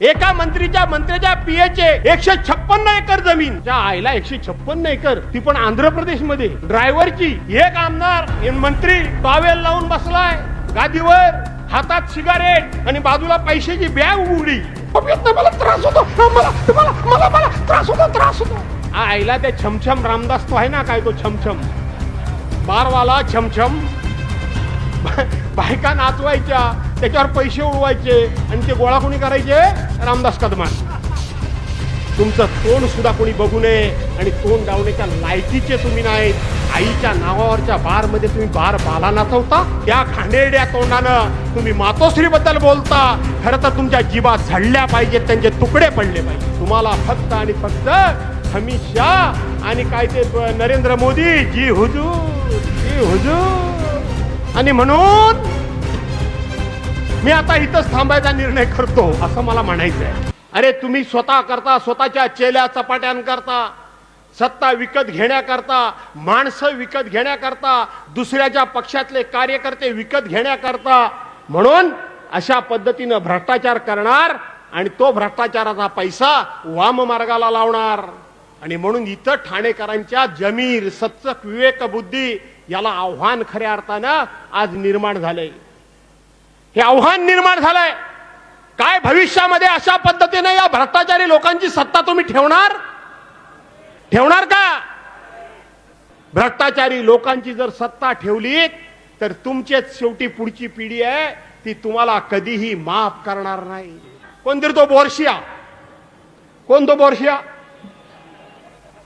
एका मंत्रीच्या मंत्र्याच्या पीएचे एकशे छप्पन्न एकर जमीन. त्या आईला एकशे छप्पन्न एकर ती पण आंध्र प्रदेशमध्ये ड्रायव्हरची एक आमदार मंत्री टॉवेल लावून बसलाय. गादीवर हातात सिगारेट आणि बाजूला पैशाची बॅग उघडी. मला त्रास होतो. मला मला मला मला त्रास होतो त्रास होतो. आईला ते छमछम रामदास तो आहे ना काय तो छमछम? बारवाला छमछम. बायका नाचवायच्या. त्याच्यावर पैसे उडवायचे आणि ते गोळा कोणी करायचे? रामदास कदमान तुमचं तोंड सुद्धा कोणी बघू नये आणि तोंड डावण्याच्या लायकीचे तुम्ही नाहीत. आईच्या नावावरच्या बारमध्ये तुम्ही बार बाला नाचवता. त्या खांडेड्या तोंडानं तुम्ही मातोश्रीबद्दल बोलता. खरं तर तुमच्या जीवा झडल्या पाहिजेत त्यांचे तुकडे पडले पाहिजे तुम्हाला फक्त आणि फक्त अमित शाह आणि काय ते नरेंद्र मोदी. जी हुजूर जी हुजूर. आणि म्हणून मी आता इथंच थांबायचा निर्णय करतो असं मला म्हणायचं आहे अरे तुम्ही स्वतः करता स्वतःच्या चेल्या चपाट्यांकरता सत्ता विकत घेण्याकरता माणसं विकत घेण्याकरता दुसऱ्याच्या पक्षातले कार्यकर्ते विकत घेण्याकरता म्हणून अशा पद्धतीनं भ्रष्टाचार करणार आणि तो भ्रष्टाचाराचा पैसा वाम मार्गाला लावणार. आणि म्हणून इथं ठाणेकरांच्या जमीर सच्चक विवेक बुद्धी याला आव्हान खऱ्या अर्थानं आज निर्माण झालंय. हे आव्हान निर्माण झालंय. काय भविष्यामध्ये अशा पद्धतीने या भ्रष्टाचारी लोकांची सत्ता तुम्ही ठेवणार? ठेवणार का? भ्रष्टाचारी लोकांची जर सत्ता ठेवली तर तुमचेच शेवटी पुढची पिढी आहे ती तुम्हाला कधीही माफ करणार नाही. कोणतरी तो बोरशिया? कोण तो बोरशिया?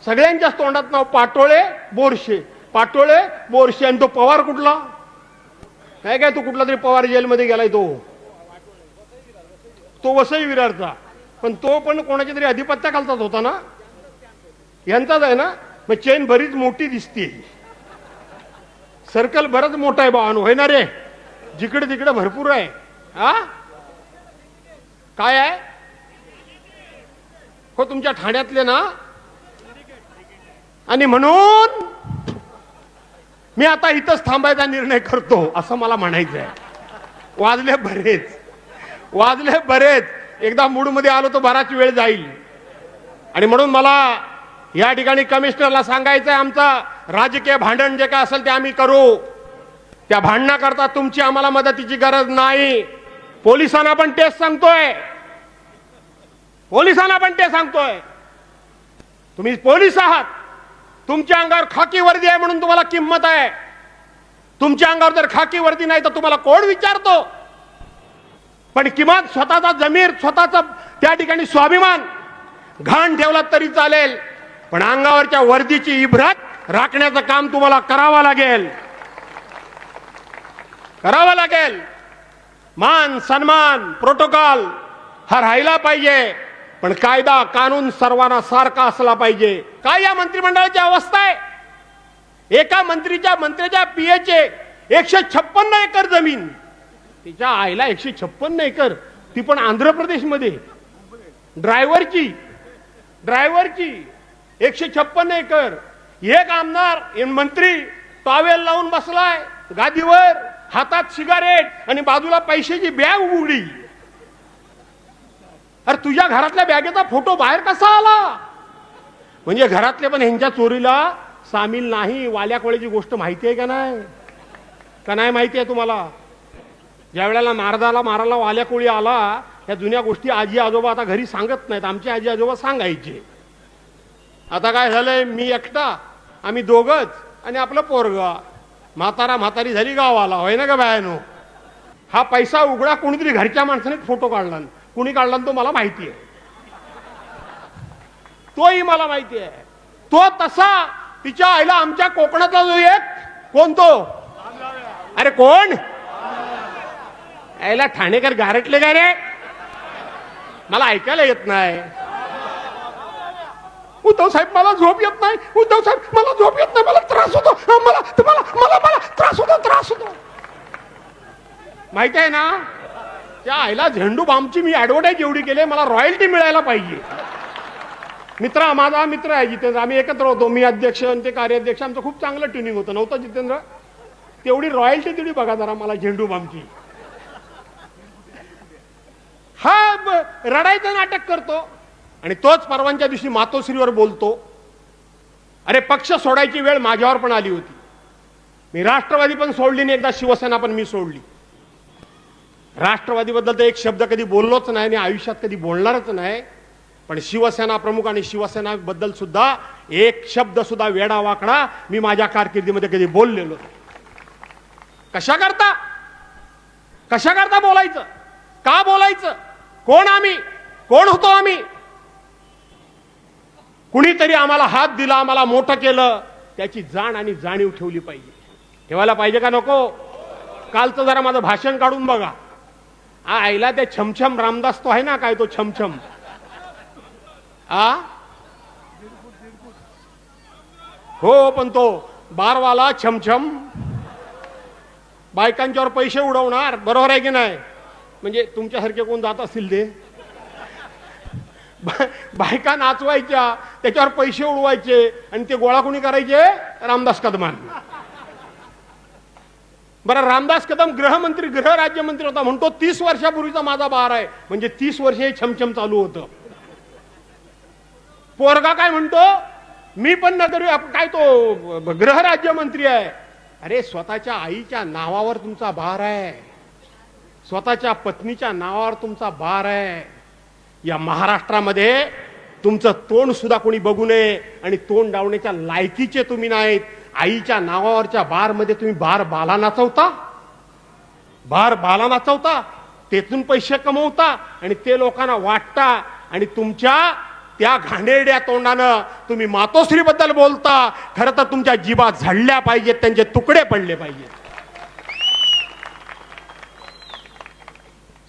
सगळ्यांच्याच तोंडात नाव पाटोळे बोरशे. पाटोळे बोरशे आणि तो पवार कुठला? काय काय तो कुठला तरी पवार जेलमध्ये गेलाय तो? तो वसई विरारचा. पण तो पण कोणाच्या तरी अधिपत्या घालतात होता ना? यांचाच आहे ना? मग चेन बरीच मोठी दिसते सर्कल बराच मोठं आहे बाण होय ना रे? जिकडे तिकडे भरपूर आहे. हा काय आहे? हो तुमच्या ठाण्यातले ना? आणि म्हणून मी आता इथंच थांबायचा निर्णय करतो असं मला म्हणायचं आहे वाजले बरेच. वाजले बरेच. एकदा मूडमध्ये आलो तर बराच वेळ जाईल. आणि म्हणून मला या ठिकाणी कमिशनरला सांगायचं आहे आमचं राजकीय भांडण जे काय असेल ते आम्ही करू. त्या भांडणाकरता तुमची आम्हाला मदतीची गरज नाही. पोलिसांना पण तेच सांगतोय. पोलिसांना पण ते सांगतोय. तुम्ही पोलीस आहात. तुमच्या अंगावर खाकी वर्दी आहे म्हणून तुम्हाला किंमत आहे. तुमच्या अंगावर जर खाकी वर्दी नाही तर तुम्हाला कोण विचारतो? पण किमान स्वतःचा जमीर स्वतःचा त्या ठिकाणी स्वाभिमान. घाण ठेवला तरी चालेल पण अंगावरच्या वर्दीची इब्रत राखण्याचं काम तुम्हाला करावं लागेल. करावं लागेल. मान सन्मान प्रोटोकॉल हा राहिला पाहिजे. पण कायदा कानून सर्वांना सारखा असला पाहिजे. काय या मंत्रिमंडळाची अवस्था आहे? एका मंत्रीच्या मंत्र्याच्या पीएचे एकशे छप्पन्न एकर जमीन. तिच्या आईला एकशे छप्पन्न एकर. ती पण आंध्र प्रदेशमध्ये ड्रायव्हरची ड्रायव्हरची एकशे छप्पन्न एकर. एक आमदार मंत्री टॉवेल लावून बसलाय. गादीवर हातात सिगारेट आणि बाजूला पैशाची बॅग उघडी. अरे तुझ्या घरातल्या बॅगेचा फोटो बाहेर कसा आला? म्हणजे घरातले पण ह्यांच्या चोरीला सामील नाही वाल्या कोळ्याची गोष्ट माहिती आहे का नाही? का नाही माहिती आहे तुम्हाला? ज्या वेळेला नारदाला मारायला वाल्या कोळी आला या जुन्या गोष्टी आजी आजोबा आता घरी सांगत नाहीत आमचे आजी आजोबा सांगायचे. आता काय झालंय? मी एकटा आम्ही दोघच आणि आपलं पोरगा. म्हातारा म्हातारी झाली गावाला होय ना का बायानो? हा पैसा उघडा कोणीतरी घरच्या माणसाने फोटो काढला. कुणी काढला तो मला माहिती आहे. तोही मला माहिती आहे. तो तसा तिच्या आईला आमच्या कोकणातला जो एक कोण तो? अरे कोण? आईला ठाणेकर गारटले काय रे? मला ऐकायला येत नाही. उद्धव साहेब मला झोप येत नाही. उद्धव साहेब मला झोप येत नाही. मला त्रास होतो. मला मला मला मला त्रास होतो त्रास होतो. माहिती आहे ना? त्या आईला झेंडू बामची मी ॲडव्हर्टाईज एवढी केली मला रॉयल्टी मिळायला पाहिजे. मित्र माझा मित्र आहे जितेंद्र. आम्ही एकत्र होतो. मी अध्यक्ष आणि ते कार्याध्यक्ष. आमचं खूप चांगलं ट्युनिंग होतं. नव्हतं जितेंद्र? तेवढी रॉयल्टी तेवढी बघा जरा मला झेंडू बामची. हा रडायचं नाटक करतो आणि तोच परवांच्या दिवशी मातोश्रीवर बोलतो. अरे पक्ष सोडायची वेळ माझ्यावर पण आली होती. मी राष्ट्रवादी पण सोडली नाही एकदा शिवसेना पण मी सोडली. राष्ट्रवादीबद्दल तर एक शब्द कधी बोललोच नाही आणि आयुष्यात कधी बोलणारच नाही. पण शिवसेना प्रमुख आणि शिवसेनाबद्दल सुद्धा एक शब्द सुद्धा वेडा वाकडा मी माझ्या कारकिर्दीमध्ये कधी बोललेलो कशा करता? कशा करता बोलायचं? का बोलायचं? कोण आम्ही? कोण होतो आम्ही? कुणीतरी आम्हाला हात दिला आम्हाला मोठं केलं त्याची जाण आणि जाणीव ठेवली पाहिजे. ठेवायला पाहिजे का नको? कालचं जरा माझं भाषण काढून बघा. आईला ते छमछम रामदास तो आहे ना काय तो छमछम? आ? हो पण तो बारवाला छमछम. बायकांच्यावर पैसे उडवणार बरोबर आहे की नाही? म्हणजे तुमच्यासारखे कोण जात असतील ते? बायका नाचवायच्या त्याच्यावर पैसे उडवायचे आणि ते गोळा कोणी करायचे? रामदास कदमान. बरं रामदास कदम गृहमंत्री गृह राज्यमंत्री होता. म्हणतो तीस वर्षापूर्वीचा माझा बार आहे. म्हणजे तीस वर्ष हे छमछम चालू होतं. पोरगा काय म्हणतो मी पण नगर काय तो ब- गृह राज्यमंत्री आहे. अरे स्वतःच्या आईच्या नावावर तुमचा भार आहे. स्वतःच्या पत्नीच्या नावावर तुमचा भार आहे. या महाराष्ट्रामध्ये तुमचं तोंड सुद्धा कोणी बघू नये आणि तोंड डावण्याच्या लायकीचे तुम्ही नाहीत. आईच्या नावावरच्या बारमध्ये तुम्ही बार बाला नाचवता? बार बाला नाचवता? तेथून पैसे कमवता आणि ते लोकांना वाटता आणि तुमच्या त्या घाणेरड्या तोंडानं तुम्ही मातोश्री बद्दल बोलता. खरं तर तुमच्या जीवा झडल्या पाहिजेत त्यांचे तुकडे पडले पाहिजेत.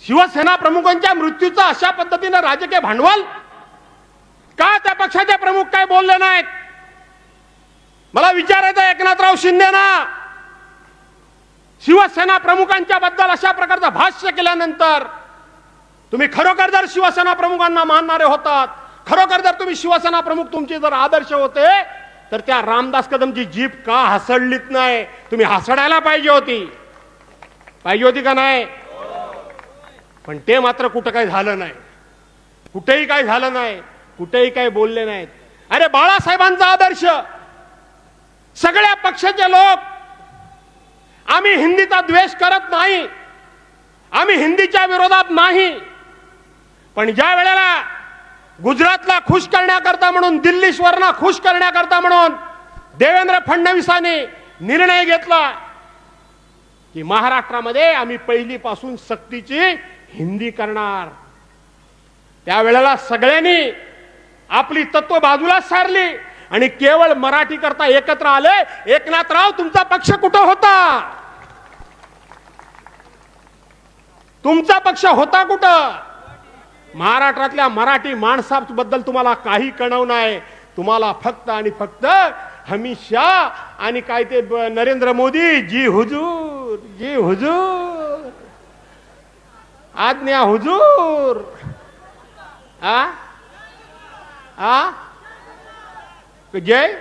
शिवसेना प्रमुखांच्या मृत्यूचं अशा पद्धतीनं राजकीय भांडवल? का त्या पक्षाचे प्रमुख काय बोलले नाहीत? मला विचारायचं एकनाथराव शिंदेना शिवसेना प्रमुखांच्या बद्दल अशा प्रकारचं भाष्य केल्यानंतर तुम्ही खरोखर जर शिवसेना प्रमुखांना मानणारे होतात खरोखर जर तुम्ही शिवसेना प्रमुख तुमचे जर आदर्श होते तर त्या रामदास कदमची जीप का हसडलीत नाही? तुम्ही हसडायला पाहिजे होती. पाहिजे होती का नाही? पण ते मात्र कुठं काही झालं नाही. कुठेही काही झालं नाही. कुठेही काही बोलले नाहीत. अरे बाळासाहेबांचा आदर्श सगळ्या पक्षाचे लोक. आम्ही हिंदीचा द्वेष करत नाही. आम्ही हिंदीच्या विरोधात नाही. पण ज्या वेळेला गुजरातला खुश करण्याकरता म्हणून दिल्लीश्वरना खुश करण्याकरता म्हणून देवेंद्र फडणवीसांनी निर्णय घेतला की महाराष्ट्रामध्ये आम्ही पहिलीपासून सक्तीची हिंदी करणार. त्यावेळेला सगळ्यांनी आपली तत्व बाजूला सारली. आणि केवळ मराठी करता एकत्र आले एकनाथराव तुमचा पक्ष कुठं होता? तुमचा पक्ष होता कुठं? महाराष्ट्रातल्या मराठी माणसाबद्दल तुम्हाला काही कळव नाही. तुम्हाला फक्त आणि फक्त हमेशा आणि काय ते नरेंद्र मोदी जी हुजूर जी हुजूर आज्ञा हुजूर. आ? आ? जय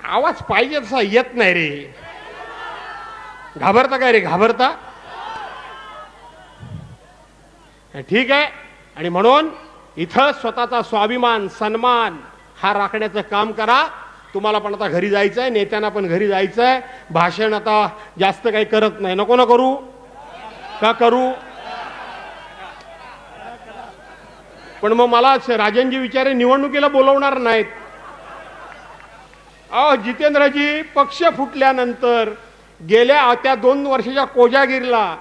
आवाज पाहिजे तसा येत नाही रे घाबरता काय रे घाबरता ठीक आहे. आणि म्हणून इथं स्वतःचा स्वाभिमान सन्मान हा राखण्याचं काम करा. तुम्हाला पण आता घरी जायचं आहे नेत्यांना पण घरी जायचं आहे भाषण आता जास्त काही करत नाही. नको ना करू? का करू? पण मग मला राजनजी विचारे निवडणुकीला बोलवणार नाहीत. अहो जितेंद्रजी पक्ष फुटल्यानंतर गेल्या त्या दोन वर्षाच्या कोजागिरीला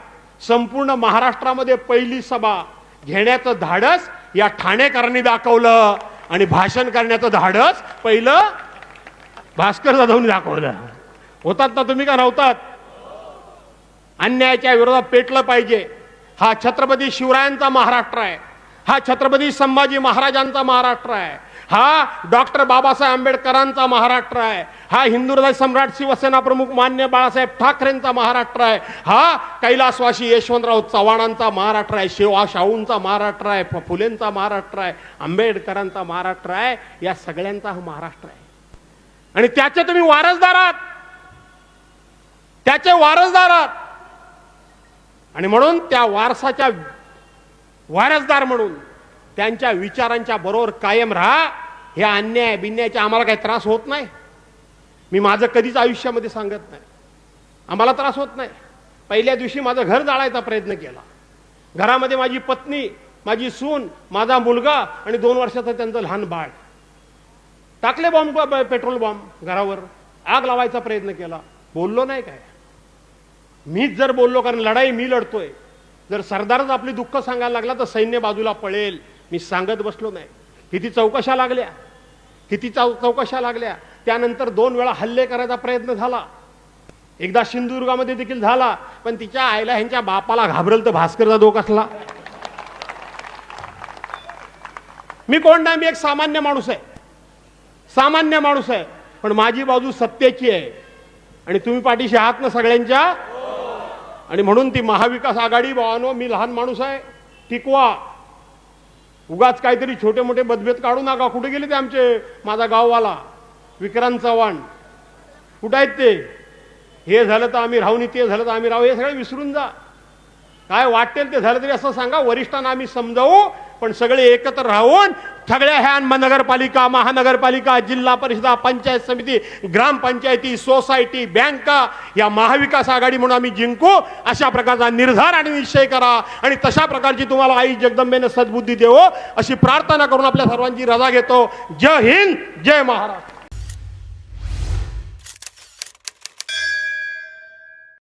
संपूर्ण महाराष्ट्रामध्ये पहिली सभा घेण्याचं धाडस या ठाणेकरांनी दाखवलं आणि भाषण करण्याचं धाडस पहिलं भास्कर जाधवनी दाखवलं. होतात ना तुम्ही का नव्हतात? अन्यायाच्या विरोधात पेटलं पाहिजे. हा छत्रपती शिवरायांचा महाराष्ट्र आहे. हा छत्रपती संभाजी महाराजांचा महाराष्ट्र आहे. हा डॉक्टर बाबासाहेब आंबेडकरांचा महाराष्ट्र आहे. हा हिंदू सम्राट शिवसेना प्रमुख मान्य बाळासाहेब ठाकरेंचा महाराष्ट्र आहे. हा कैलासवासी यशवंतराव चव्हाणांचा महाराष्ट्र आहे. शिवा शाहूंचा महाराष्ट्र आहे. फुलेंचा महाराष्ट्र आहे. आंबेडकरांचा महाराष्ट्र आहे. या सगळ्यांचा हा महाराष्ट्र आहे. आणि त्याचे तुम्ही वारसदार आहात. त्याचे वारसदार आहात. आणि म्हणून त्या वारसाच्या वारसदार म्हणून. त्यांच्या विचारांच्या बरोबर कायम राहा. हे अन्याय बिन्यायच्या आम्हाला काही त्रास होत नाही. मी माझं कधीच आयुष्यामध्ये सांगत नाही. आम्हाला त्रास होत नाही. पहिल्या दिवशी माझं घर जाळायचा प्रयत्न केला. घरामध्ये माझी पत्नी माझी सून माझा मुलगा आणि दोन वर्षाचं त्यांचं लहान बाळ. टाकले बॉम्ब पेट्रोल बॉम्ब घरावर. आग लावायचा प्रयत्न केला. बोललो नाही काय? मीच जर बोललो कारण लढाई मी लढतोय. जर सरदारच आपली दुःख सांगायला लागला तर सैन्य बाजूला पळेल. मी सांगत बसलो नाही. किती चौकशा लागल्या. किती चौ चौकशा लागल्या. त्यानंतर दोन वेळा हल्ले करायचा प्रयत्न झाला. एकदा सिंधुदुर्गामध्ये देखील झाला पण तिच्या आईला ह्यांच्या बापाला घाबरल तर भास्करचा दोष असला. मी कोण नाही? मी एक सामान्य माणूस आहे. सामान्य माणूस आहे. पण माझी बाजू सत्तेची आहे. आणि तुम्ही पाठीशी आहात ना सगळ्यांच्या? आणि म्हणून ती महाविकास आघाडी भावानो मी लहान माणूस आहे टिकवा. उगाच काहीतरी छोटे मोठे मतभेद काढू नका. कुठे गेले ते आमचे? माझा गाववाला विक्रांत चव्हाण. कुठं आहेत ते? हे झालं तर आम्ही राहू नाही ते झालं तर आम्ही राहू. हे सगळं विसरून जा. काय वाटेल ते झालं तरी असं सांगा. वरिष्ठांना आम्ही समजावू. पण सगळे एकत्र राहून सगळ्या ह्या महानगरपालिका महानगरपालिका जिल्हा परिषदा पंचायत समिती ग्रामपंचायती सोसायटी बँका या महाविकास आघाडी म्हणून आम्ही जिंकू. अशा प्रकारचा निर्धार आणि निश्चय करा आणि तशा प्रकारची तुम्हाला आई जगदंबेने सद्बुद्धी देवो अशी प्रार्थना करून आपल्या सर्वांची रजा घेतो. जय हिंद जय महाराष्ट्र.